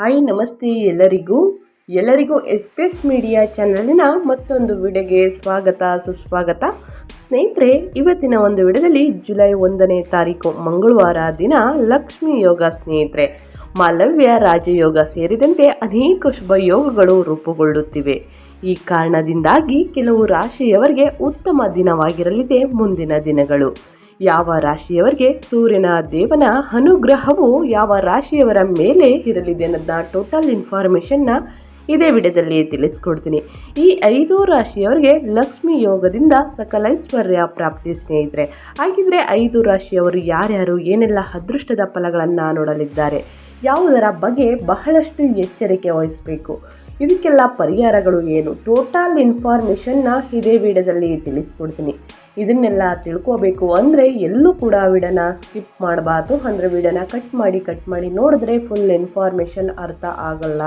Hi, ನಮಸ್ತೆ ಎಲ್ಲರಿಗೂ. ಎಲ್ಲರಿಗೂ ಎಸ್ ಪಿ ಎಸ್ ಮೀಡಿಯಾ ಚಾನಲಿನ ಮತ್ತೊಂದು ವಿಡಿಯೋಗೆ ಸ್ವಾಗತ, ಸುಸ್ವಾಗತ. ಸ್ನೇಹಿತರೆ, ಇವತ್ತಿನ ಒಂದು ವಿಡಿಯೋದಲ್ಲಿ ಜುಲೈ ಒಂದನೇ ತಾರೀಕು ಮಂಗಳವಾರ ದಿನ ಲಕ್ಷ್ಮೀ ಯೋಗ ಸ್ನೇಹಿತರೆ. ಮಾಲವ್ಯ ರಾಜಯೋಗ ಸೇರಿದಂತೆ ಅನೇಕ ಶುಭ ಯೋಗಗಳು ರೂಪುಗೊಳ್ಳುತ್ತಿವೆ. ಈ ಕಾರಣದಿಂದಾಗಿ ಕೆಲವು ರಾಶಿಯವರಿಗೆ ಉತ್ತಮ ದಿನವಾಗಿರಲಿದೆ ಮುಂದಿನ ದಿನಗಳು. ಯಾವ ರಾಶಿಯವರಿಗೆ ಸೂರ್ಯನ ದೇವನ ಅನುಗ್ರಹವು ಯಾವ ರಾಶಿಯವರ ಮೇಲೆ ಇರಲಿದೆ ಅನ್ನೋದನ್ನ ಟೋಟಲ್ ಇನ್ಫಾರ್ಮೇಷನ್ನ ಇದೇ ವಿಡಿಯೋದಲ್ಲಿ ತಿಳಿಸ್ಕೊಡ್ತೀನಿ. ಈ ಐದು ರಾಶಿಯವರಿಗೆ ಲಕ್ಷ್ಮಿ ಯೋಗದಿಂದ ಸಕಲೈಶ್ವರ್ಯ ಪ್ರಾಪ್ತಿ ಸ್ನೇಹಿತರೆ, ಹಾಗಿದ್ರೆ ಐದು ರಾಶಿಯವರು ಯಾರ್ಯಾರು, ಏನೆಲ್ಲ ಅದೃಷ್ಟದ ಫಲಗಳನ್ನು ನೋಡಲಿದ್ದಾರೆ, ಯಾವುದರ ಬಗ್ಗೆ ಬಹಳಷ್ಟು ಎಚ್ಚರಿಕೆ ವಹಿಸಬೇಕು. ಇದಕ್ಕೆಲ್ಲ ಪರಿಹಾರಗಳು ಏನು? ಟೋಟಲ್ ಇನ್ಫಾರ್ಮೇಷನ್ನ ಇದೇ ವಿಡಿಯೋದಲ್ಲಿ ತಿಳಿಸ್ಕೊಡ್ತೀನಿ. ಇದನ್ನೆಲ್ಲ ತಿಳ್ಕೋಬೇಕು ಅಂದರೆ ಎಲ್ಲೂ ಕೂಡ ವಿಡನ ಸ್ಕಿಪ್ ಮಾಡಬಾರ್ದು. ಅಂದರೆ ವಿಡೋನ ಕಟ್ ಮಾಡಿ ಕಟ್ ಮಾಡಿ ನೋಡಿದ್ರೆ ಫುಲ್ ಇನ್ಫಾರ್ಮೇಷನ್ ಅರ್ಥ ಆಗಲ್ಲ.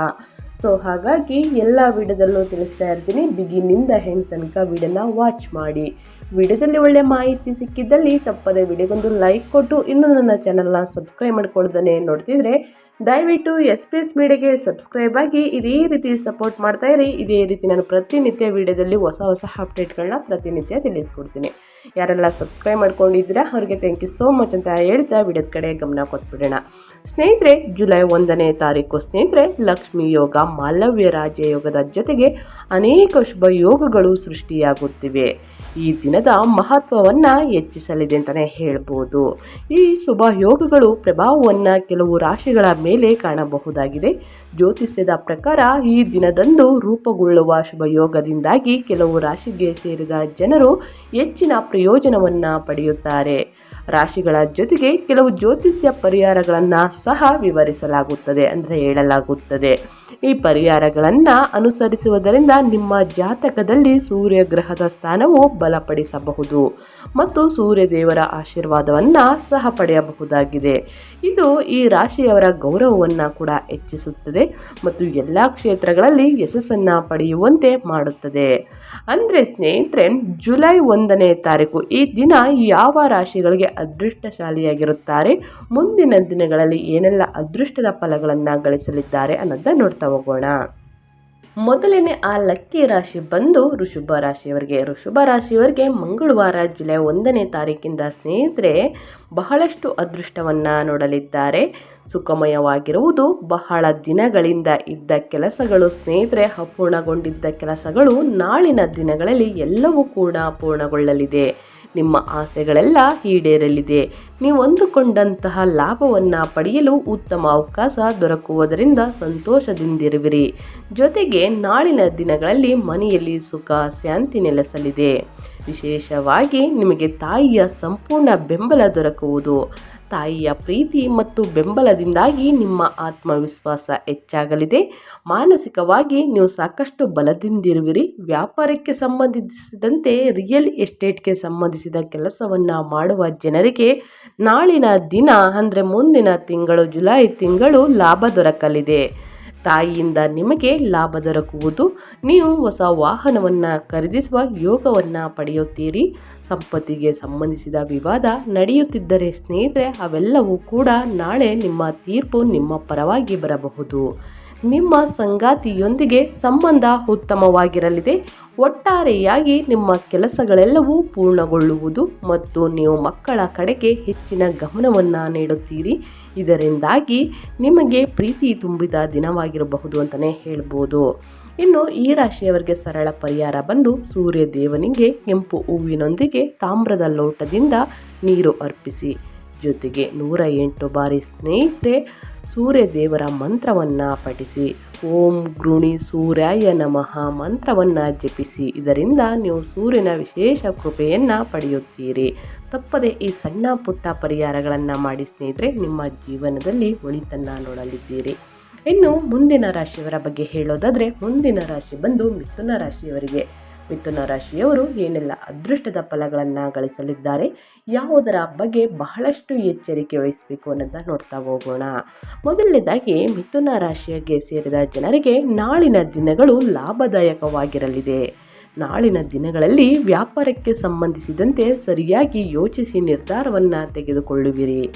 ಸೊ ಹಾಗಾಗಿ ಎಲ್ಲ ವಿಡಿಯೋದಲ್ಲೂ ತಿಳಿಸ್ತಾ ಇರ್ತೀನಿ. ಬಿಗಿನಿಂದ ಹೆಂಗೆ ತನಕ ವಿಡಿಯೋನ ವಾಚ್ ಮಾಡಿ. ವಿಡಿಯೋದಲ್ಲಿ ಒಳ್ಳೆ ಮಾಹಿತಿ ಸಿಕ್ಕಿದ್ದಲ್ಲಿ ತಪ್ಪದೆ ವಿಡಿಯೋಗೊಂದು ಲೈಕ್ ಕೊಟ್ಟು ಇನ್ನೂ ನನ್ನ ಚಾನಲ್ನ ಸಬ್ಸ್ಕ್ರೈಬ್ ಮಾಡ್ಕೊಳ್ದೇ ನೋಡ್ತಿದ್ರೆ ದಯವಿಟ್ಟು ಎಸ್ ಪಿ ಎಸ್ ಮೀಡಿಯಾಗೆ ಸಬ್ಸ್ಕ್ರೈಬ್ ಆಗಿ ಇದೇ ರೀತಿ ಸಪೋರ್ಟ್ ಮಾಡ್ತಾ ಇರಿ. ಇದೇ ರೀತಿ ನಾನು ಪ್ರತಿನಿತ್ಯ ವಿಡಿಯೋದಲ್ಲಿ ಹೊಸ ಹೊಸ ಅಪ್ಡೇಟ್ಗಳನ್ನ ಪ್ರತಿನಿತ್ಯ ತಿಳಿಸ್ಕೊಡ್ತೀನಿ. ಯಾರೆಲ್ಲ ಸಬ್ಸ್ಕ್ರೈಬ್ ಮಾಡ್ಕೊಂಡಿದ್ದೀರಾ, ಅವ್ರಿಗೆ ಥ್ಯಾಂಕ್ ಯು ಸೋ ಮಚ್ ಅಂತ ಹೇಳ್ತಾ ವಿಡಿಯೋದ ಕಡೆ ಗಮನ ಕೊಟ್ಬಿಡೋಣ. ಸ್ನೇಹಿತರೆ, ಜುಲೈ ಒಂದನೇ ತಾರೀಕು ಸ್ನೇಹಿತರೆ, ಲಕ್ಷ್ಮೀ ಯೋಗ ಮಾಲವ್ಯ ರಾಜ ಯೋಗದ ಜೊತೆಗೆ ಅನೇಕ ಶುಭ ಯೋಗಗಳು ಸೃಷ್ಟಿಯಾಗುತ್ತಿವೆ. ಈ ದಿನದ ಮಹತ್ವವನ್ನು ಹೆಚ್ಚಿಸಲಿದೆ ಅಂತಲೇ ಹೇಳ್ಬೋದು. ಈ ಶುಭ ಯೋಗಗಳು ಪ್ರಭಾವವನ್ನು ಕೆಲವು ರಾಶಿಗಳ ಮೇಲೆ ಕಾಣಬಹುದಾಗಿದೆ. ಜ್ಯೋತಿಷ್ಯದ ಪ್ರಕಾರ ಈ ದಿನದಂದು ರೂಪುಗೊಳ್ಳುವ ಶುಭ ಯೋಗದಿಂದಾಗಿ ಕೆಲವು ರಾಶಿಗೆ ಸೇರಿದ ಜನರು ಹೆಚ್ಚಿನ ಪ್ರಯೋಜನವನ್ನು ಪಡೆಯುತ್ತಾರೆ. ರಾಶಿಗಳ ಜೊತೆಗೆ ಕೆಲವು ಜ್ಯೋತಿಷ್ಯ ಪರಿಹಾರಗಳನ್ನು ಸಹ ವಿವರಿಸಲಾಗುತ್ತದೆ ಅಂದರೆ ಹೇಳಲಾಗುತ್ತದೆ. ಈ ಪರಿಹಾರಗಳನ್ನು ಅನುಸರಿಸುವುದರಿಂದ ನಿಮ್ಮ ಜಾತಕದಲ್ಲಿ ಸೂರ್ಯಗ್ರಹದ ಸ್ಥಾನವು ಬಲಪಡಿಸಬಹುದು ಮತ್ತು ಸೂರ್ಯದೇವರ ಆಶೀರ್ವಾದವನ್ನು ಸಹ ಪಡೆಯಬಹುದಾಗಿದೆ. ಇದು ಈ ರಾಶಿಯವರ ಗೌರವವನ್ನು ಕೂಡ ಹೆಚ್ಚಿಸುತ್ತದೆ ಮತ್ತು ಎಲ್ಲ ಕ್ಷೇತ್ರಗಳಲ್ಲಿ ಯಶಸ್ಸನ್ನು ಪಡೆಯುವಂತೆ ಮಾಡುತ್ತದೆ. ಅಂದರೆ ಸ್ನೇಹಿತರೆ, ಜುಲೈ ಒಂದನೇ ತಾರೀಕು ಈ ದಿನ ಯಾವ ರಾಶಿಗಳಿಗೆ ಅದೃಷ್ಟಶಾಲಿಯಾಗಿರುತ್ತಾರೆ, ಮುಂದಿನ ದಿನಗಳಲ್ಲಿ ಏನೆಲ್ಲ ಅದೃಷ್ಟದ ಫಲಗಳನ್ನು ಗಳಿಸಲಿದ್ದಾರೆ ಅನ್ನೋದನ್ನ ನೋಡ್ತಾ ಹೋಗೋಣ ಮೊದಲನೇ ಆ ಲಕ್ಕಿ ರಾಶಿ ಬಂದು ಋಷಭ ರಾಶಿಯವರಿಗೆ ಋಷಭ ರಾಶಿಯವರಿಗೆ ಮಂಗಳವಾರ ಜುಲೈ ಒಂದನೇ ತಾರೀಕಿಂದ ಸ್ನೇಹಿತರೆ ಬಹಳಷ್ಟು ಅದೃಷ್ಟವನ್ನು ನೋಡಲಿದ್ದಾರೆ. ಸುಖಮಯವಾಗಿರುವುದು ಬಹಳ ದಿನಗಳಿಂದ ಇದ್ದ ಕೆಲಸಗಳು ಸ್ನೇಹಿತರೆ, ಅಪೂರ್ಣಗೊಂಡಿದ್ದ ಕೆಲಸಗಳು ನಾಳಿನ ದಿನಗಳಲ್ಲಿ ಎಲ್ಲವೂ ಕೂಡ ಪೂರ್ಣಗೊಳ್ಳಲಿದೆ ನಿಮ್ಮ ಆಸೆಗಳೆಲ್ಲ ಈಡೇರಲಿದೆ. ನೀವು ಅಂದುಕೊಂಡಂತಹ ಲಾಭವನ್ನು ಪಡೆಯಲು ಉತ್ತಮ ಅವಕಾಶ ದೊರಕುವುದರಿಂದ ಸಂತೋಷದಿಂದಿರುವಿರಿ. ಜೊತೆಗೆ ನಾಳಿನ ದಿನಗಳಲ್ಲಿ ಮನೆಯಲ್ಲಿ ಸುಖ, ಶಾಂತಿ ನೆಲೆಸಲಿದೆ. ವಿಶೇಷವಾಗಿ ನಿಮಗೆ ತಾಯಿಯ ಸಂಪೂರ್ಣ ಬೆಂಬಲ ದೊರಕುವುದು. ತಾಯಿಯ ಪ್ರೀತಿ ಮತ್ತು ಬೆಂಬಲದಿಂದಾಗಿ ನಿಮ್ಮ ಆತ್ಮವಿಶ್ವಾಸ ಹೆಚ್ಚಾಗಲಿದೆ. ಮಾನಸಿಕವಾಗಿ ನೀವು ಸಾಕಷ್ಟು ಬಲದಿಂದಿರುವಿರಿ. ವ್ಯಾಪಾರಕ್ಕೆ ಸಂಬಂಧಿಸಿದಂತೆ ರಿಯಲ್ ಎಸ್ಟೇಟ್ಗೆ ಸಂಬಂಧಿಸಿದ ಕೆಲಸವನ್ನು ಮಾಡುವ ಜನರಿಗೆ ನಾಳಿನ ದಿನ ಅಂದರೆ ಮುಂದಿನ ತಿಂಗಳು ಜುಲೈ ತಿಂಗಳು ಲಾಭ ದೊರಕಲಿದೆ. ತಾಯಿಯಿಂದ ನಿಮಗೆ ಲಾಭ ದೊರಕುವುದು. ನೀವು ಹೊಸ ವಾಹನವನ್ನು ಖರೀದಿಸುವ ಯೋಗವನ್ನು ಪಡೆಯುತ್ತೀರಿ. ಸಂಪತ್ತಿಗೆ ಸಂಬಂಧಿಸಿದ ವಿವಾದ ನಡೆಯುತ್ತಿದ್ದರೆ ಸ್ನೇಹಿತರೆ, ಅವೆಲ್ಲವೂ ಕೂಡ ನಾಳೆ ನಿಮ್ಮ ತೀರ್ಪು ನಿಮ್ಮ ಪರವಾಗಿ ಬರಬಹುದು. ನಿಮ್ಮ ಸಂಗಾತಿಯೊಂದಿಗೆ ಸಂಬಂಧ ಉತ್ತಮವಾಗಿರಲಿದೆ. ಒಟ್ಟಾರೆಯಾಗಿ ನಿಮ್ಮ ಕೆಲಸಗಳೆಲ್ಲವೂ ಪೂರ್ಣಗೊಳ್ಳುವುದು ಮತ್ತು ನೀವು ಮಕ್ಕಳ ಕಡೆಗೆ ಹೆಚ್ಚಿನ ಗಮನವನ್ನು ನೀಡುತ್ತೀರಿ. ಇದರಿಂದಾಗಿ ನಿಮಗೆ ಪ್ರೀತಿ ತುಂಬಿದ ದಿನವಾಗಿರಬಹುದು ಅಂತಲೇ ಹೇಳ್ಬೋದು. ಇನ್ನು ಈ ರಾಶಿಯವರಿಗೆ ಸರಳ ಪರಿಹಾರ ಬಂದು ಸೂರ್ಯ ದೇವನಿಗೆ ಕೆಂಪು ಹೂವಿನೊಂದಿಗೆ ತಾಮ್ರದ ಲೋಟದಿಂದ ನೀರು ಅರ್ಪಿಸಿ. ಜೊತೆಗೆ ನೂರ ಎಂಟು ಬಾರಿ ಸ್ನೇಹಿತರೆ ಸೂರ್ಯ ದೇವರ ಮಂತ್ರವನ್ನು ಪಠಿಸಿ. ಓಂ ಗೃಣಿ ಸೂರ್ಯಾಯ ನಮಃ ಮಂತ್ರವನ್ನು ಜಪಿಸಿ. ಇದರಿಂದ ನೀವು ಸೂರ್ಯನ ವಿಶೇಷ ಕೃಪೆಯನ್ನು ಪಡೆಯುತ್ತೀರಿ. ತಪ್ಪದೆ ಈ ಸಣ್ಣ ಪುಟ್ಟ ಪರಿಹಾರಗಳನ್ನು ಮಾಡಿ ಸ್ನೇಹಿತರೆ, ನಿಮ್ಮ ಜೀವನದಲ್ಲಿ ಒಳಿತನ್ನು ನೋಡಲಿದ್ದೀರಿ. ಇನ್ನು ಮುಂದಿನ ರಾಶಿಯವರ ಬಗ್ಗೆ ಹೇಳೋದಾದರೆ, ಮುಂದಿನ ರಾಶಿ ಬಂದು ಮಿಥುನ ರಾಶಿಯವರಿಗೆ. ಮಿಥುನ ರಾಶಿಯವರು ಏನೆಲ್ಲ ಅದೃಷ್ಟದ ಫಲಗಳನ್ನು ಗಳಿಸಲಿದ್ದಾರೆ, ಯಾವುದರ ಬಗ್ಗೆ ಬಹಳಷ್ಟು ಎಚ್ಚರಿಕೆ ವಹಿಸಬೇಕು ಅನ್ನೋದನ್ನ ನೋಡ್ತಾ ಹೋಗೋಣ. ಮೊದಲನೇದಾಗಿ, ಮಿಥುನ ರಾಶಿಗೆ ಸೇರಿದ ಜನರಿಗೆ ನಾಳಿನ ದಿನಗಳು ಲಾಭದಾಯಕವಾಗಿರಲಿದೆ. ನಾಳಿನ ದಿನಗಳಲ್ಲಿ ವ್ಯಾಪಾರಕ್ಕೆ ಸಂಬಂಧಿಸಿದಂತೆ ಸರಿಯಾಗಿ ಯೋಚಿಸಿ ನಿರ್ಧಾರವನ್ನು ತೆಗೆದುಕೊಳ್ಳುವಿರಿ.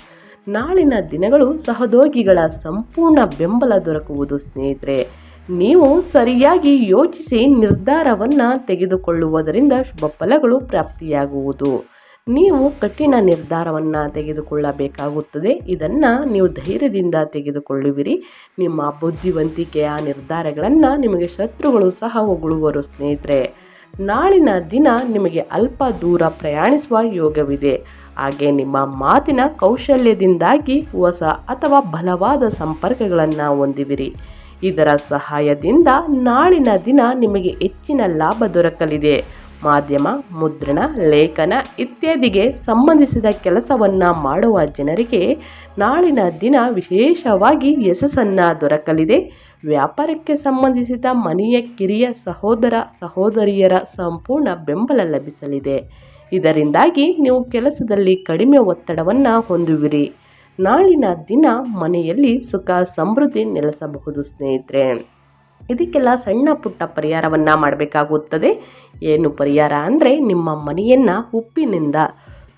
ನಾಳಿನ ದಿನಗಳು ಸಹೋದ್ಯೋಗಿಗಳ ಸಂಪೂರ್ಣ ಬೆಂಬಲ ದೊರಕುವುದು ಸ್ನೇಹಿತರೆ. ನೀವು ಸರಿಯಾಗಿ ಯೋಚಿಸಿ ನಿರ್ಧಾರವನ್ನು ತೆಗೆದುಕೊಳ್ಳುವುದರಿಂದ ಶುಭ ಫಲಗಳು ಪ್ರಾಪ್ತಿಯಾಗುವುದು. ನೀವು ಕಠಿಣ ನಿರ್ಧಾರವನ್ನು ತೆಗೆದುಕೊಳ್ಳಬೇಕಾಗುತ್ತದೆ. ಇದನ್ನು ನೀವು ಧೈರ್ಯದಿಂದ ತೆಗೆದುಕೊಳ್ಳುವಿರಿ. ನಿಮ್ಮ ಬುದ್ಧಿವಂತಿಕೆಯ ನಿರ್ಧಾರಗಳನ್ನು ನಿಮಗೆ ಶತ್ರುಗಳು ಸಹ ಹೊಗಳುವರು ಸ್ನೇಹಿತರೆ. ನಾಳಿನ ದಿನ ನಿಮಗೆ ಅಲ್ಪ ದೂರ ಪ್ರಯಾಣಿಸುವ ಯೋಗವಿದೆ. ಹಾಗೆ ನಿಮ್ಮ ಮಾತಿನ ಕೌಶಲ್ಯದಿಂದಾಗಿ ಹೊಸ ಅಥವಾ ಬಲವಾದ ಸಂಪರ್ಕಗಳನ್ನು ಹೊಂದಿವಿರಿ. ಇದರ ಸಹಾಯದಿಂದ ನಾಳಿನ ದಿನ ನಿಮಗೆ ಹೆಚ್ಚಿನ ಲಾಭ ದೊರಕಲಿದೆ. ಮಾಧ್ಯಮ, ಮುದ್ರಣ, ಲೇಖನ ಇತ್ಯಾದಿಗೆ ಸಂಬಂಧಿಸಿದ ಕೆಲಸವನ್ನು ಮಾಡುವ ಜನರಿಗೆ ನಾಳಿನ ದಿನ ವಿಶೇಷವಾಗಿ ಯಶಸ್ಸನ್ನು ದೊರಕಲಿದೆ. ವ್ಯಾಪಾರಕ್ಕೆ ಸಂಬಂಧಿಸಿದ ಮನೆಯ ಕಿರಿಯ ಸಹೋದರ, ಸಹೋದರಿಯರ ಸಂಪೂರ್ಣ ಬೆಂಬಲ ಲಭಿಸಲಿದೆ. ಇದರಿಂದಾಗಿ ನೀವು ಕೆಲಸದಲ್ಲಿ ಕಡಿಮೆ ಒತ್ತಡವನ್ನು ಹೊಂದುವಿರಿ. ನಾಳಿನ ದಿನ ಮನೆಯಲ್ಲಿ ಸುಖ, ಸಮೃದ್ಧಿ ನೆಲೆಸಬಹುದು ಸ್ನೇಹಿತರೆ. ಇದಕ್ಕೆಲ್ಲ ಸಣ್ಣ ಪುಟ್ಟ ಪರಿಹಾರವನ್ನು ಮಾಡಬೇಕಾಗುತ್ತದೆ. ಏನು ಪರಿಹಾರ ಅಂದರೆ ನಿಮ್ಮ ಮನೆಯನ್ನು ಉಪ್ಪಿನಿಂದ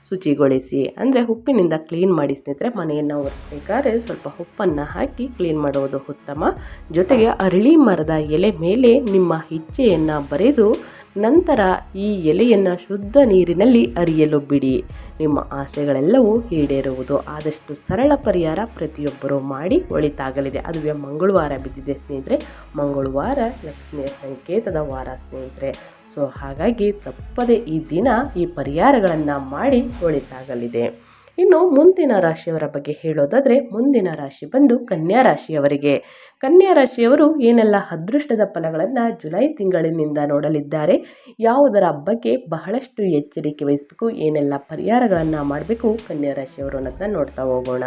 ಶುಚಿಗೊಳಿಸಿ, ಅಂದರೆ ಉಪ್ಪಿನಿಂದ ಕ್ಲೀನ್ ಮಾಡಿ ಸ್ನೇಹಿತರೆ, ಮನೆಯನ್ನು ಒರೆಸ್ಬೇಕಾದ್ರೆ ಸ್ವಲ್ಪ ಉಪ್ಪನ್ನು ಹಾಕಿ ಕ್ಲೀನ್ ಮಾಡುವುದು ಉತ್ತಮ. ಜೊತೆಗೆ ಅರಳಿ ಮರದ ಎಲೆ ಮೇಲೆ ನಿಮ್ಮ ಇಚ್ಛೆಯನ್ನು ಬರೆದು ನಂತರ ಈ ಎಲೆಯನ್ನು ಶುದ್ಧ ನೀರಿನಲ್ಲಿ ಅರಿಯಲು ಬಿಡಿ. ನಿಮ್ಮ ಆಸೆಗಳೆಲ್ಲವೂ ಈಡೇರುವುದು. ಆದಷ್ಟು ಸರಳ ಪರಿಹಾರ ಪ್ರತಿಯೊಬ್ಬರೂ ಮಾಡಿ ಒಳಿತಾಗಲಿದೆ. ಅದುವೇ ಮಂಗಳವಾರ ಬಿದ್ದಿದೆ ಸ್ನೇಹಿತರೆ. ಮಂಗಳವಾರ ಲಕ್ಷ್ಮಿಯ ಸಂಕೇತದ ವಾರ ಸ್ನೇಹಿತರೆ. ಸೊ ಹಾಗಾಗಿ ತಪ್ಪದೆ ಈ ದಿನ ಈ ಪರಿಹಾರಗಳನ್ನು ಮಾಡಿ ಒಳಿತಾಗಲಿದೆ. ಇನ್ನು ಮುಂದಿನ ರಾಶಿಯವರ ಬಗ್ಗೆ ಹೇಳೋದಾದರೆ ಮುಂದಿನ ರಾಶಿ ಬಂದು ಕನ್ಯಾ ರಾಶಿಯವರಿಗೆ. ಕನ್ಯಾ ರಾಶಿಯವರು ಏನೆಲ್ಲ ಅದೃಷ್ಟದ ಫಲಗಳನ್ನು ಜುಲೈ ತಿಂಗಳಿನಿಂದ ನೋಡಲಿದ್ದಾರೆ, ಯಾವುದರ ಬಗ್ಗೆ ಬಹಳಷ್ಟು ಎಚ್ಚರಿಕೆ ವಹಿಸಬೇಕು, ಏನೆಲ್ಲ ಪರಿಹಾರಗಳನ್ನು ಮಾಡಬೇಕು ಕನ್ಯಾ ರಾಶಿಯವರು ಅನ್ನೋದನ್ನ ನೋಡ್ತಾ ಹೋಗೋಣ.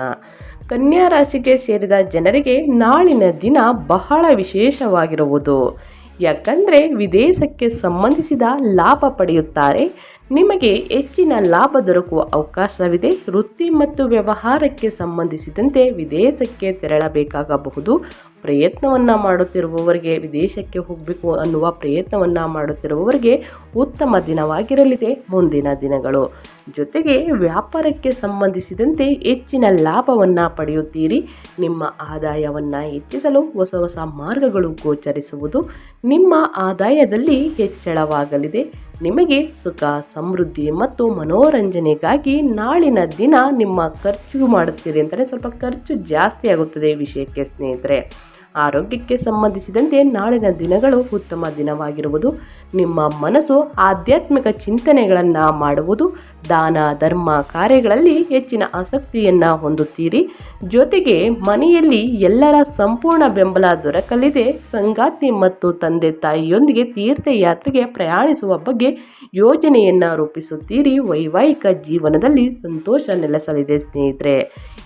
ಕನ್ಯಾ ರಾಶಿಗೆ ಸೇರಿದ ಜನರಿಗೆ ನಾಳಿನ ದಿನ ಬಹಳ ವಿಶೇಷವಾಗಿರುವುದು. ಯಾಕಂದರೆ ವಿದೇಶಕ್ಕೆ ಸಂಬಂಧಿಸಿದ ಲಾಭ ಪಡೆಯುತ್ತಾರೆ ನಿಮಗೆ ಹೆಚ್ಚಿನ ಲಾಭ ದೊರಕುವ ಅವಕಾಶವಿದೆ. ವೃತ್ತಿ ಮತ್ತು ವ್ಯವಹಾರಕ್ಕೆ ಸಂಬಂಧಿಸಿದಂತೆ ವಿದೇಶಕ್ಕೆ ತೆರಳಬೇಕಾಗಬಹುದು. ಪ್ರಯತ್ನವನ್ನು ಮಾಡುತ್ತಿರುವವರಿಗೆ ವಿದೇಶಕ್ಕೆ ಹೋಗಬೇಕು ಅನ್ನುವ ಪ್ರಯತ್ನವನ್ನು ಮಾಡುತ್ತಿರುವವರಿಗೆ ಉತ್ತಮ ದಿನವಾಗಿರಲಿದೆ. ಮುಂದಿನ ದಿನಗಳು. ಜೊತೆಗೆ ವ್ಯಾಪಾರಕ್ಕೆ ಸಂಬಂಧಿಸಿದಂತೆ ಹೆಚ್ಚಿನ ಲಾಭವನ್ನು ಪಡೆಯುತ್ತೀರಿ. ನಿಮ್ಮ ಆದಾಯವನ್ನು ಹೆಚ್ಚಿಸಲು ಹೊಸ ಹೊಸ ಮಾರ್ಗಗಳು ಗೋಚರಿಸುವುದು ನಿಮ್ಮ ಆದಾಯದಲ್ಲಿ ಹೆಚ್ಚಳವಾಗಲಿದೆ. ನಿಮಗೆ ಸುಖ, ಸಮೃದ್ಧಿ ಮತ್ತು ಮನೋರಂಜನೆಗಾಗಿ ನಾಳಿನ ದಿನ ನಿಮ್ಮ ಖರ್ಚು ಮಾಡುತ್ತೀರಿ ಅಂತಲೇ ಸ್ವಲ್ಪ ಖರ್ಚು ಜಾಸ್ತಿ ಆಗುತ್ತದೆ ಈ ವಿಷಯಕ್ಕೆ ಸ್ನೇಹಿತರೆ. ಆರೋಗ್ಯಕ್ಕೆ ಸಂಬಂಧಿಸಿದಂತೆ ನಾಳಿನ ದಿನಗಳು ಉತ್ತಮ ದಿನವಾಗಿರುವುದು. ನಿಮ್ಮ ಮನಸ್ಸು ಆಧ್ಯಾತ್ಮಿಕ ಚಿಂತನೆಗಳನ್ನು ಮಾಡುವುದು. ದಾನ, ಧರ್ಮ ಕಾರ್ಯಗಳಲ್ಲಿ ಹೆಚ್ಚಿನ ಆಸಕ್ತಿಯನ್ನು ಹೊಂದುತ್ತೀರಿ. ಜೊತೆಗೆ ಮನೆಯಲ್ಲಿ ಎಲ್ಲರ ಸಂಪೂರ್ಣ ಬೆಂಬಲ ದೊರಕಲಿದೆ. ಸಂಗಾತಿ ಮತ್ತು ತಂದೆ ತಾಯಿಯೊಂದಿಗೆ ತೀರ್ಥಯಾತ್ರೆಗೆ ಪ್ರಯಾಣಿಸುವ ಬಗ್ಗೆ ಯೋಜನೆಯನ್ನು ರೂಪಿಸುತ್ತೀರಿ. ವೈವಾಹಿಕ ಜೀವನದಲ್ಲಿ ಸಂತೋಷ ನೆಲೆಸಲಿದೆ ಸ್ನೇಹಿತರೆ.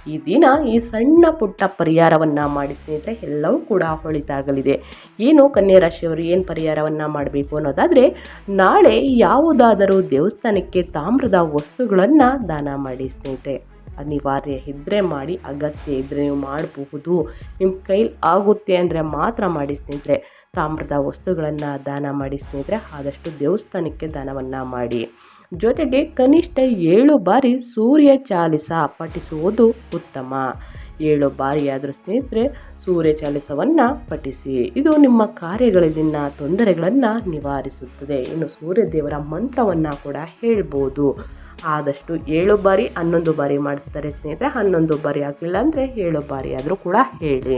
ಈ ದಿನ ಈ ಸಣ್ಣ ಪುಟ್ಟ ಪರಿಹಾರವನ್ನು ಮಾಡಿ ಸ್ನೇಹಿತರೆ, ಎಲ್ಲವೂ ಕೂಡ ಹೊಳಿತಾಗಲಿದೆ. ಏನು ಕನ್ಯಾ ರಾಶಿಯವರು ಏನು ಪರಿಹಾರವನ್ನು ಮಾಡಬೇಕು ಅನ್ನೋದಾದರೆ, ನಾಳೆ ಯಾವುದಾದರೂ ದೇವಸ್ಥಾನಕ್ಕೆ ತಾಮ್ರದ ವಸ್ತುಗಳನ್ನು ದಾನ ಮಾಡಿ ಸ್ನೇಹಿತರೆ. ಅನಿವಾರ್ಯ ಇದ್ದರೆ ಮಾಡಿ, ಅಗತ್ಯ ಇದ್ದರೆ ನೀವು ಮಾಡಬಹುದು. ನಿಮ್ಮ ಕೈಲಿ ಆಗುತ್ತೆ ಅಂದರೆ ಮಾತ್ರ ಮಾಡಿ ಸ್ನೇಹಿತರೆ. ತಾಮ್ರದ ವಸ್ತುಗಳನ್ನು ದಾನ ಮಾಡಿ ಸ್ನೇಹಿತರೆ, ಆದಷ್ಟು ದೇವಸ್ಥಾನಕ್ಕೆ ದಾನವನ್ನು ಮಾಡಿ. ಜೊತೆಗೆ ಕನಿಷ್ಠ ಏಳು ಬಾರಿ ಸೂರ್ಯ ಚಾಲಿಸ ಪಠಿಸುವುದು ಉತ್ತಮ. ಏಳು ಬಾರಿಯಾದರೂ ಸ್ನೇಹಿತರೆ, ಸೂರ್ಯ ಚಾಲಿಸವನ್ನು ಪಠಿಸಿ. ಇದು ನಿಮ್ಮ ಕಾರ್ಯಗಳಲ್ಲಿನ ತೊಂದರೆಗಳನ್ನು ನಿವಾರಿಸುತ್ತದೆ ಇನ್ನು ಸೂರ್ಯ ದೇವರ ಮಂತ್ರವನ್ನು ಕೂಡ ಹೇಳ್ಬೋದು. ಆದಷ್ಟು ಏಳು ಬಾರಿ, ಹನ್ನೊಂದು ಬಾರಿ ಮಾಡಿಸ್ತಾರೆ ಸ್ನೇಹಿತರೆ, ಹನ್ನೊಂದು ಬಾರಿ ಆಗಲಿಲ್ಲ ಅಂದರೆ ಏಳು ಬಾರಿ ಆದರೂ ಕೂಡ ಹೇಳಿ.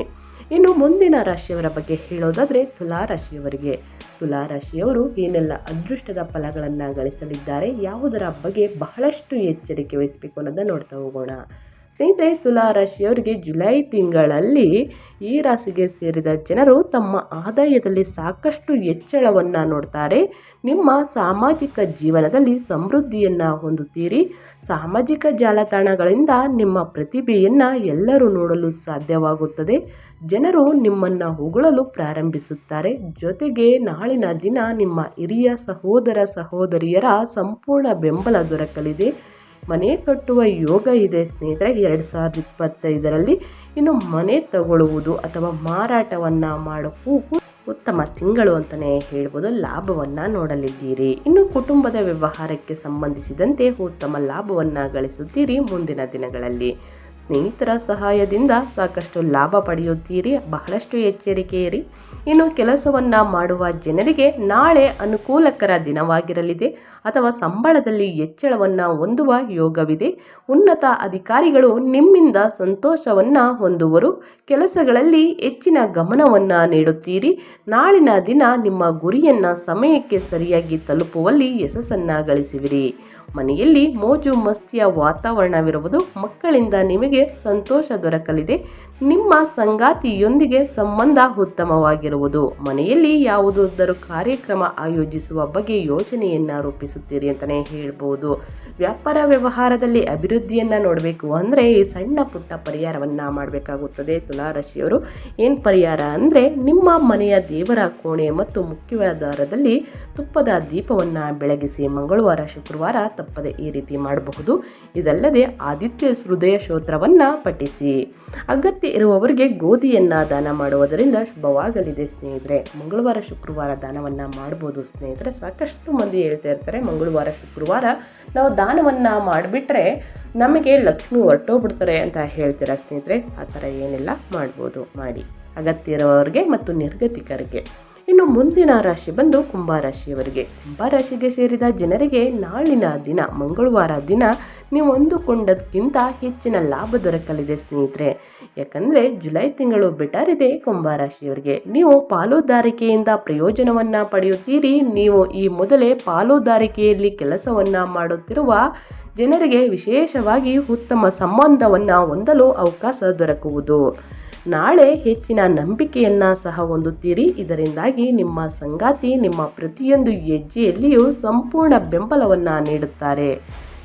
ಇನ್ನು ಮುಂದಿನ ರಾಶಿಯವರ ಬಗ್ಗೆ ಹೇಳೋದಾದರೆ ತುಲಾ ರಾಶಿಯವರಿಗೆ. ತುಲಾ ರಾಶಿಯವರು ಏನೆಲ್ಲ ಅದೃಷ್ಟದ ಫಲಗಳನ್ನು ಗಳಿಸಲಿದ್ದಾರೆ, ಯಾವುದರ ಬಗ್ಗೆ ಬಹಳಷ್ಟು ಎಚ್ಚರಿಕೆ ವಹಿಸಬೇಕು ಅನ್ನೋದನ್ನು ನೋಡ್ತಾ ಹೋಗೋಣ. ಸ್ನೇಹಿತರೆ ತುಲಾ ರಾಶಿಯವರಿಗೆ ಜುಲೈ ತಿಂಗಳಲ್ಲಿ ಈ ರಾಶಿಗೆ ಸೇರಿದ ಜನರು ತಮ್ಮ ಆದಾಯದಲ್ಲಿ ಸಾಕಷ್ಟು ಹೆಚ್ಚಳವನ್ನು ನೋಡ್ತಾರೆ. ನಿಮ್ಮ ಸಾಮಾಜಿಕ ಜೀವನದಲ್ಲಿ ಸಮೃದ್ಧಿಯನ್ನು ಹೊಂದುತ್ತೀರಿ. ಸಾಮಾಜಿಕ ಜಾಲತಾಣಗಳಿಂದ ನಿಮ್ಮ ಪ್ರತಿಭೆಯನ್ನು ಎಲ್ಲರೂ ನೋಡಲು ಸಾಧ್ಯವಾಗುತ್ತದೆ. ಜನರು ನಿಮ್ಮನ್ನು ಹೊಗಳಲು ಪ್ರಾರಂಭಿಸುತ್ತಾರೆ. ಜೊತೆಗೆ ನಾಳಿನ ದಿನ ನಿಮ್ಮ ಹಿರಿಯ ಸಹೋದರ, ಸಹೋದರಿಯರ ಸಂಪೂರ್ಣ ಬೆಂಬಲ ದೊರಕಲಿದೆ. ಮನೆ ಕಟ್ಟುವ ಯೋಗ ಇದೆ. ಸ್ನೇಹಿತರೆ, ಎರಡು ಸಾವಿರದ ಇಪ್ಪತ್ತೈದರಲ್ಲಿ ಇನ್ನು ಮನೆ ತಗೊಳ್ಳುವುದು ಅಥವಾ ಮಾರಾಟವನ್ನು ಮಾಡೋಕ್ಕೂ ಉತ್ತಮ ತಿಂಗಳು ಅಂತಲೇ ಹೇಳ್ಬೋದು. ಲಾಭವನ್ನು ನೋಡಲಿದ್ದೀರಿ. ಇನ್ನು ಕುಟುಂಬದ ವ್ಯವಹಾರಕ್ಕೆ ಸಂಬಂಧಿಸಿದಂತೆ ಉತ್ತಮ ಲಾಭವನ್ನು ಗಳಿಸುತ್ತೀರಿ ಮುಂದಿನ ದಿನಗಳಲ್ಲಿ. ಸ್ನೇಹಿತರ ಸಹಾಯದಿಂದ ಸಾಕಷ್ಟು ಲಾಭ ಪಡೆಯುತ್ತೀರಿ. ಬಹಳಷ್ಟು ಎಚ್ಚರಿಕೆ ಇರಿ. ಇನ್ನು ಕೆಲಸವನ್ನು ಮಾಡುವ ಜನರಿಗೆ ನಾಳೆ ಅನುಕೂಲಕರ ದಿನವಾಗಿರಲಿದೆ. ಅಥವಾ ಸಂಬಳದಲ್ಲಿ ಹೆಚ್ಚಳವನ್ನು ಹೊಂದುವ ಯೋಗವಿದೆ. ಉನ್ನತ ಅಧಿಕಾರಿಗಳು ನಿಮ್ಮಿಂದ ಸಂತೋಷವನ್ನು ಹೊಂದುವರು. ಕೆಲಸಗಳಲ್ಲಿ ಹೆಚ್ಚಿನ ಗಮನವನ್ನು ನೀಡುತ್ತೀರಿ. ನಾಳಿನ ದಿನ ನಿಮ್ಮ ಗುರಿಯನ್ನು ಸಮಯಕ್ಕೆ ಸರಿಯಾಗಿ ತಲುಪುವಲ್ಲಿ ಯಶಸ್ಸನ್ನು ಗಳಿಸುವಿರಿ. ಮನೆಯಲ್ಲಿ ಮೋಜು ಮಸ್ತಿಯ ವಾತಾವರಣವಿರುವುದು ಮಕ್ಕಳಿಂದ ನಿಮಗೆ ಸಂತೋಷ ದೊರಕಲಿದೆ. ನಿಮ್ಮ ಸಂಗಾತಿಯೊಂದಿಗೆ ಸಂಬಂಧ ಉತ್ತಮವಾಗಿರುವುದು. ಮನೆಯಲ್ಲಿ ಯಾವುದಾದರೂ ಕಾರ್ಯಕ್ರಮ ಆಯೋಜಿಸುವ ಬಗ್ಗೆ ಯೋಜನೆಯನ್ನು ರೂಪಿಸುತ್ತೀರಿ ಅಂತಲೇ ಹೇಳ್ಬೋದು. ವ್ಯಾಪಾರ ವ್ಯವಹಾರದಲ್ಲಿ ಅಭಿವೃದ್ಧಿಯನ್ನು ನೋಡಬೇಕು ಅಂದರೆ ಈ ಸಣ್ಣ ಪುಟ್ಟ ಪರಿಹಾರವನ್ನು ಮಾಡಬೇಕಾಗುತ್ತದೆ. ತುಲಾರಾಶಿಯವರು, ಏನು ಪರಿಹಾರ ಅಂದರೆ ನಿಮ್ಮ ಮನೆಯ ದೇವರ ಕೋಣೆ ಮತ್ತು ಮುಖ್ಯವಾಧಾರದಲ್ಲಿ ತುಪ್ಪದ ದೀಪವನ್ನು ಬೆಳಗಿಸಿ ಮಂಗಳವಾರ, ಶುಕ್ರವಾರ ತಪ್ಪದೆ ಈ ರೀತಿ ಮಾಡಬಹುದು. ಇದಲ್ಲದೆ ಆದಿತ್ಯ ಹೃದಯ ಶೋತ್ರವನ್ನು ಪಠಿಸಿ. ಅಗತ್ಯ ಇರುವವರಿಗೆ ಗೋಧಿಯನ್ನು ದಾನ ಮಾಡುವುದರಿಂದ ಶುಭವಾಗಲಿದೆ ಸ್ನೇಹಿತರೆ. ಮಂಗಳವಾರ ಶುಕ್ರವಾರ ದಾನವನ್ನು ಮಾಡ್ಬೋದು ಸ್ನೇಹಿತರೆ. ಸಾಕಷ್ಟು ಮಂದಿ ಹೇಳ್ತಾ ಇರ್ತಾರೆ, ಮಂಗಳವಾರ ಶುಕ್ರವಾರ ನಾವು ದಾನವನ್ನು ಮಾಡಿಬಿಟ್ರೆ ನಮಗೆ ಲಕ್ಷ್ಮಿ ಹೊರಟೋಗ್ಬಿಡ್ತಾರೆ ಅಂತ ಹೇಳ್ತೀರಾ ಸ್ನೇಹಿತರೆ? ಆ ಥರ ಏನೆಲ್ಲ, ಮಾಡ್ಬೋದು, ಮಾಡಿ. ಅಗತ್ಯ ಇರುವವರಿಗೆ ಮತ್ತು ನಿರ್ಗತಿಕರಿಗೆ. ಇನ್ನು ಮುಂದಿನ ರಾಶಿ ಬಂದು ಕುಂಭರಾಶಿಯವರಿಗೆ. ಕುಂಭರಾಶಿಗೆ ಸೇರಿದ ಜನರಿಗೆ ನಾಳಿನ ದಿನ, ಮಂಗಳವಾರ ದಿನ ನೀವು ಅಂದುಕೊಂಡದಕ್ಕಿಂತ ಹೆಚ್ಚಿನ ಲಾಭ ದೊರಕಲಿದೆ ಸ್ನೇಹಿತರೆ. ಯಾಕಂದರೆ ಜುಲೈ ತಿಂಗಳು ಬೆಟರಿದೆ ಕುಂಭರಾಶಿಯವರಿಗೆ. ನೀವು ಪಾಲುದಾರಿಕೆಯಿಂದ ಪ್ರಯೋಜನವನ್ನು ಪಡೆಯುತ್ತೀರಿ. ನೀವು ಈ ಮೊದಲೇ ಪಾಲುದಾರಿಕೆಯಲ್ಲಿ ಕೆಲಸವನ್ನು ಮಾಡುತ್ತಿರುವ ಜನರಿಗೆ ವಿಶೇಷವಾಗಿ ಉತ್ತಮ ಸಂಬಂಧವನ್ನು ಹೊಂದಲು ಅವಕಾಶ ದೊರಕುವುದು. ನಾಳೆ ಹೆಚ್ಚಿನ ನಂಬಿಕೆಯನ್ನು ಸಹ ಹೊಂದುತ್ತೀರಿ. ಇದರಿಂದಾಗಿ ನಿಮ್ಮ ಸಂಗಾತಿ ನಿಮ್ಮ ಪ್ರತಿಯೊಂದು ಹೆಜ್ಜೆಯಲ್ಲಿಯೂ ಸಂಪೂರ್ಣ ಬೆಂಬಲವನ್ನು ನೀಡುತ್ತಾರೆ.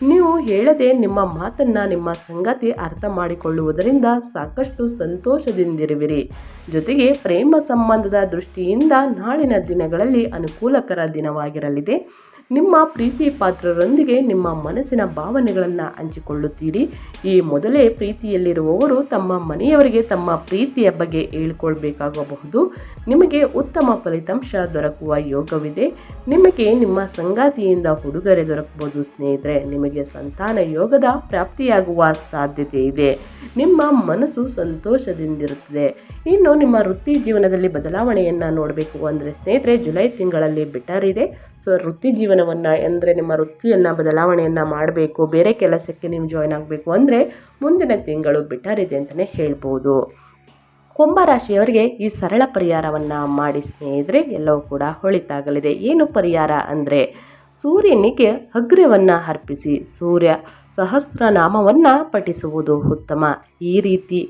ನೀವು ಹೇಳದೆ ನಿಮ್ಮ ಮಾತನ್ನು ನಿಮ್ಮ ಸಂಗತಿ ಅರ್ಥ ಮಾಡಿಕೊಳ್ಳುವುದರಿಂದ ಸಾಕಷ್ಟು ಸಂತೋಷದಿಂದಿರುವಿರಿ. ಜೊತೆಗೆ ಪ್ರೇಮ ಸಂಬಂಧದ ದೃಷ್ಟಿಯಿಂದ ನಾಳಿನ ದಿನಗಳಲ್ಲಿ ಅನುಕೂಲಕರ ದಿನವಾಗಿರಲಿದೆ. ನಿಮ್ಮ ಪ್ರೀತಿ ಪಾತ್ರರೊಂದಿಗೆ ನಿಮ್ಮ ಮನಸ್ಸಿನ ಭಾವನೆಗಳನ್ನು ಹಂಚಿಕೊಳ್ಳುತ್ತೀರಿ. ಈ ಮೊದಲೇ ಪ್ರೀತಿಯಲ್ಲಿರುವವರು ತಮ್ಮ ಮನೆಯವರಿಗೆ ತಮ್ಮ ಪ್ರೀತಿಯ ಬಗ್ಗೆ ಹೇಳ್ಕೊಳ್ಬೇಕಾಗಬಹುದು. ನಿಮಗೆ ಉತ್ತಮ ಫಲಿತಾಂಶ ದೊರಕುವ ಯೋಗವಿದೆ. ನಿಮಗೆ ನಿಮ್ಮ ಸಂಗಾತಿಯಿಂದ ಉಡುಗೊರೆ ದೊರಕಬಹುದು ಸ್ನೇಹಿತರೆ. ನಿಮಗೆ ಸಂತಾನ ಯೋಗದ ಪ್ರಾಪ್ತಿಯಾಗುವ ಸಾಧ್ಯತೆ ಇದೆ. ನಿಮ್ಮ ಮನಸ್ಸು ಸಂತೋಷದಿಂದಿರುತ್ತದೆ. ಇನ್ನು ನಿಮ್ಮ ವೃತ್ತಿ ಜೀವನದಲ್ಲಿ ಬದಲಾವಣೆಯನ್ನು ನೋಡಬೇಕು ಅಂದರೆ ಸ್ನೇಹಿತರೆ ಜುಲೈ ತಿಂಗಳಲ್ಲಿ ಬೆಟರ್ ಇದೆ. ಸೊ ವೃತ್ತಿ ಜೀವನವನ್ನು ಅಂದರೆ ನಿಮ್ಮ ವೃತ್ತಿಯನ್ನು, ಬದಲಾವಣೆಯನ್ನು ಮಾಡಬೇಕು. ಬೇರೆ ಕೆಲಸಕ್ಕೆ ನೀವು ಜಾಯ್ನ್ ಆಗಬೇಕು ಅಂದರೆ ಮುಂದಿನ ತಿಂಗಳು ಬೆಟರ್ ಇದೆ ಅಂತಲೇ ಹೇಳ್ಬೋದು. ಕುಂಭರಾಶಿಯವರಿಗೆ ಈ ಸರಳ ಪರಿಹಾರವನ್ನು ಮಾಡಿ ಸ್ನೇಹಿತರೆ, ಎಲ್ಲವೂ ಕೂಡ ಹೊಳಿತಾಗಲಿದೆ. ಏನು ಪರಿಹಾರ ಅಂದರೆ ಸೂರ್ಯನಿಗೆ ಅಗ್ರವನ್ನು ಅರ್ಪಿಸಿ, ಸೂರ್ಯ ಸಹಸ್ರನಾಮವನ್ನು ಪಠಿಸುವುದು ಉತ್ತಮ. ಈ ರೀತಿ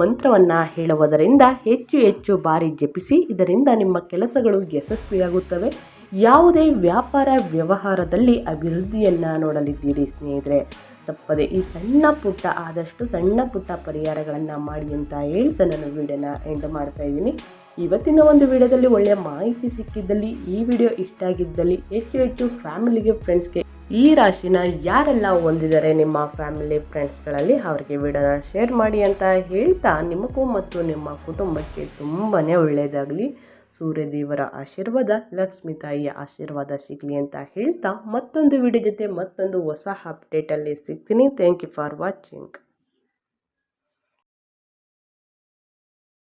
ಮಂತ್ರವನ್ನು ಹೇಳುವುದರಿಂದ ಹೆಚ್ಚು ಹೆಚ್ಚು ಬಾರಿ ಜಪಿಸಿ, ಇದರಿಂದ ನಿಮ್ಮ ಕೆಲಸಗಳು ಯಶಸ್ವಿಯಾಗುತ್ತವೆ. ಯಾವುದೇ ವ್ಯಾಪಾರ ವ್ಯವಹಾರದಲ್ಲಿ ಅಭಿವೃದ್ಧಿಯನ್ನು ನೋಡಲಿದ್ದೀರಿ ಸ್ನೇಹಿತರೆ. ತಪ್ಪದೆ ಈ ಸಣ್ಣ ಪುಟ್ಟ, ಆದಷ್ಟು ಸಣ್ಣ ಪುಟ್ಟ ಪರಿಹಾರಗಳನ್ನು ಮಾಡಿ ಅಂತ ಹೇಳ್ತಾ ನಾನು ವಿಡಿಯೋನ ಎಂಡ್ ಮಾಡ್ತಾ ಇದ್ದೀನಿ. ಇವತ್ತಿನ ಒಂದು ವಿಡಿಯೋದಲ್ಲಿ ಒಳ್ಳೆಯ ಮಾಹಿತಿ ಸಿಕ್ಕಿದ್ದಲ್ಲಿ, ಈ ವಿಡಿಯೋ ಇಷ್ಟ ಆಗಿದ್ದಲ್ಲಿ ಹೆಚ್ಚು ಹೆಚ್ಚು ಫ್ಯಾಮಿಲಿಗೆ ಫ್ರೆಂಡ್ಸ್ಗೆ ಈ ರಾಶಿನ ಯಾರೆಲ್ಲ ಹೊಂದಿದ್ದಾರೆ ನಿಮ್ಮ ಫ್ಯಾಮಿಲಿ ಫ್ರೆಂಡ್ಸ್ಗಳಲ್ಲಿ ಅವರಿಗೆ ವಿಡಿಯೋನ ಶೇರ್ ಮಾಡಿ ಅಂತ ಹೇಳ್ತಾ, ನಿಮಗೂ ಮತ್ತು ನಿಮ್ಮ ಕುಟುಂಬಕ್ಕೆ ತುಂಬಾ ಒಳ್ಳೆಯದಾಗಲಿ ಸೂರ್ಯದೇವರ ಆಶೀರ್ವಾದ, ಲಕ್ಷ್ಮೀ ತಾಯಿಯ ಆಶೀರ್ವಾದ ಸಿಗಲಿ ಅಂತ ಹೇಳ್ತಾ ಮತ್ತೊಂದು ವಿಡಿಯೋ ಜೊತೆ ಮತ್ತೊಂದು ಹೊಸ ಅಪ್ಡೇಟಲ್ಲಿ ಸಿಗ್ತೀನಿ. Thank you for watching